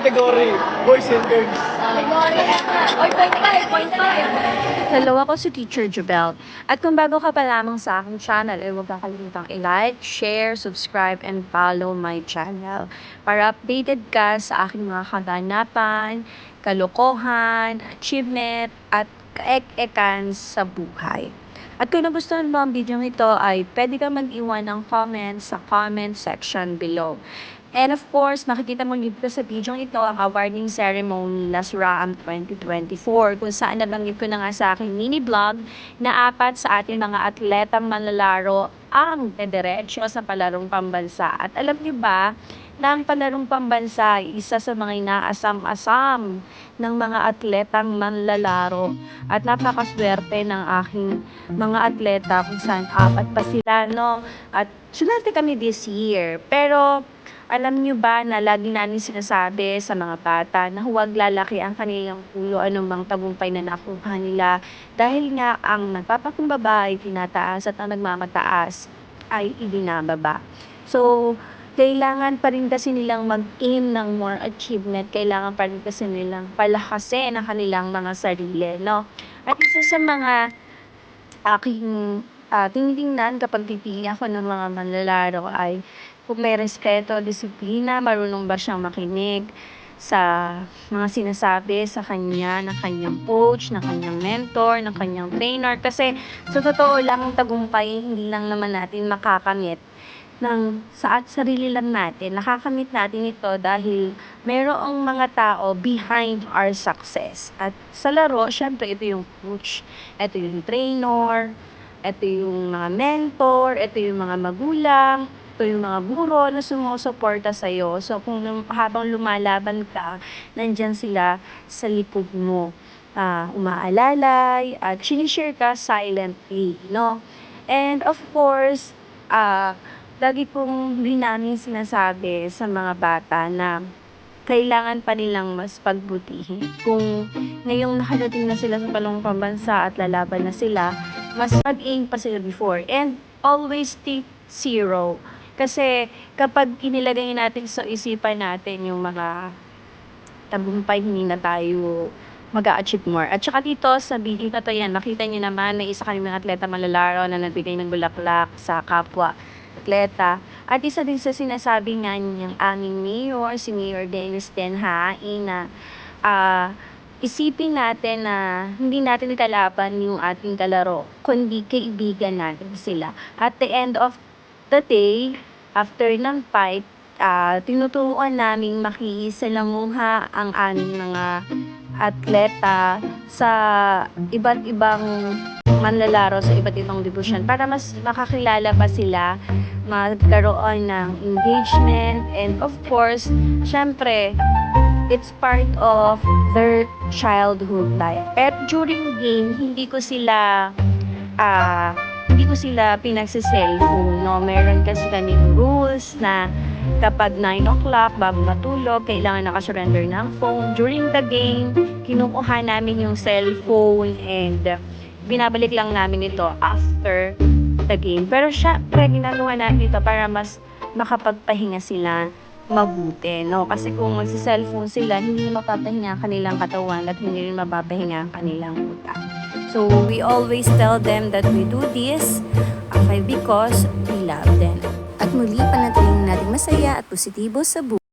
category, boys and girls. Oy, point five, point five. Hello, ako si Teacher Jubel. At kung bago ka pa lamang sa aking channel, ay huwag kakalimutang i-like, share, subscribe, and follow my channel para updated ka sa aking mga kaganapan, kalokohan, achievement, at kaek-ekan sa buhay. At kung nagustuhan mo ang video ito, ay pwede ka mag-iwan ng comment sa comment section below. And of course, makikita mo dito sa video ito ang awarding ceremony na SRAM 2024 kung saan nabanggit ko na nga sa aking mini vlog na apat sa ating mga atletang manlalaro ang dederecho sa palarong pambansa. At alam niyo ba na ang palarong pambansa isa sa mga inaasam-asam ng mga atletang manlalaro at napakaswerte ng aking mga atleta kung saan apat pa sila, no? At sunarte kami this year. Pero alam niyo ba na lagi namin sinasabi sa mga bata na huwag lalaki ang kanilang ulo anumang tagumpay na nakuha nila dahil nga ang nagpapakumbaba ay tinataas at ang nagmamataas ay ibinababa. So, kailangan pa rin kasi nilang mag-aim ng more achievement. Kailangan pa rin kasi nilang palakasin ang kanilang mga sarili, no? At isa sa mga aking ah, tinitingnan kapag pipili ako ng mga manlalaro ay kung may respeto, disiplina, marunong ba siyang makinig sa mga sinasabi sa kanya, ng kanyang coach, ng kanyang mentor, ng kanyang trainer. Kasi sa totoo lang, ang tagumpay, hindi lang naman natin makakamit ng sa sarili lang natin. Nakakamit natin ito dahil merong mga tao behind our success. At sa laro, syempre, ito yung coach, ito yung trainer, ito yung mga mentor, ito yung mga magulang, ito yung mga guro na sumusuporta sa'yo. So, kung habang lumalaban ka, nandyan sila sa likod mo. Ah, umaalalay at sinishare ka silently, no? And of course, ah, lagi kong din namin sinasabi sa mga bata na kailangan pa nilang mas pagbutihin. Kung ngayong nakadating na sila sa palong pambansa at lalaban na sila, mas mag-aim pa sila before. And always take zero. Kasi kapag inilagay natin sa isipan natin yung mga tagumpay, hindi na tayo mag achieve more. At saka dito sa video na to yan, nakita niyo naman na isa kami mga atleta malalaro na nagbigay ng bulaklak sa kapwa atleta. At isa din sa sinasabi nga niyang aming mayor, si Mayor Dennis Tenhain na ah, isipin natin na hindi natin kalaban yung ating kalaro, kundi kaibigan natin sila. At the end of the day, after ng fight, ah, tinuturuan namin makisalamuha ang aming mga atleta sa iba't ibang manlalaro sa iba't ibang dibusyon para mas makakilala pa sila, magkaroon ng engagement, and of course, syempre, it's part of their childhood life. Pero during game, hindi ko sila ah hindi ko sila pinagsiselfone, no? Meron kasi kaming rules na kapag 9 o'clock, bago matulog, kailangan nakasurrender ng phone. During the game, kinukuha namin yung cellphone and uh, binabalik lang namin ito after game. Pero syempre, ginagawa namin ito para mas makapagpahinga sila mabuti, no? Kasi kung magsi-cellphone sila, hindi mapapahinga ang kanilang katawan at hindi rin mapapahinga ang kanilang utak. So, we always tell them that we do this okay, because we love them. At muli, panatilihin natin masaya at positibo sa buhay.